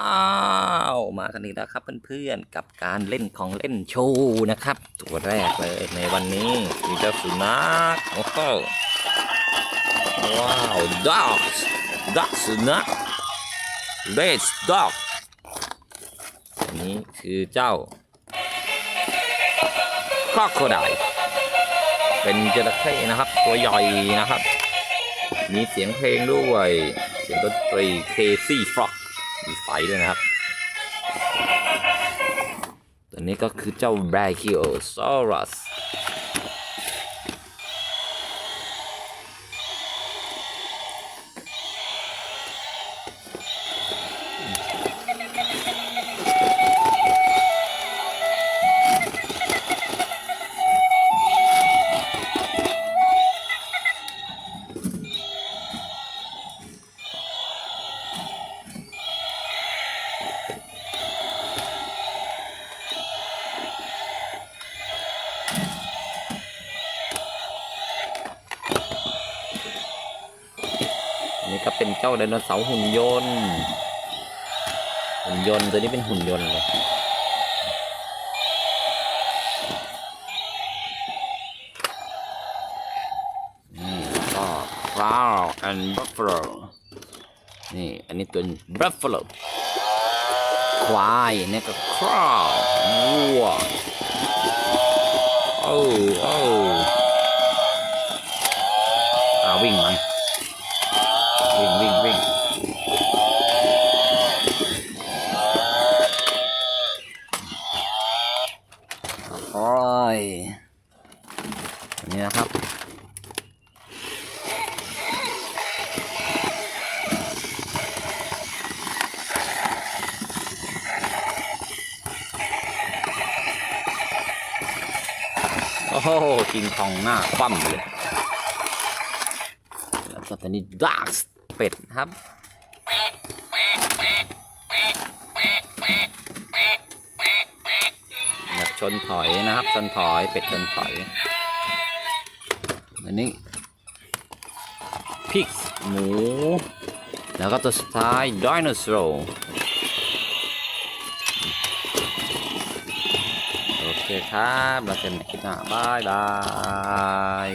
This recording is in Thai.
อ้าวมากันอีกแล้วครับเพื่อนๆกับการเล่นของเล่นโชว์นะครับ ตัวแรกเลยในวันนี้คือเจ้าสุนัขโอ้โหว้าวด็อกด็อกสุนัขเลสด็อกอันนี้คือเจ้าคอโคไดเป็นจระเข้นะครับ ตัวใหญ่นะครับ มีเสียงเพลงด้วย เสียงดนตรี Crazy Frog มีไฟด้วยนะครับ ตัวนี้ก็คือเจ้า Brachiosaurus อัส นี้ก็เป็นเจ้าไดโนเสาร์หุ่นยนต์ หุ่นยนต์ตัวนี้เป็นหุ่นยนต์เลยนี่ก็ Crow and Buffalo นี่อันนี้ตัว Buffalo ควายนี่ก็ Crow วัวโอ้โอ้อ่าวิ่งมัน วิ่งวิ่งวิ่งโอยอันนี้นะครับ โอ้โหกิงทองหน้าคว่ำเลย แล้วก็ตอนนี้ดาร์กเป็ดครับ ชนถอยนะครับ ชนถอยเป็ดชนถอยอันนี้พิกหมู แล้วก็ตัวสุดท้ายดโนเสาร์โอเคครับเราจะมาคลิปหน้าบายบาย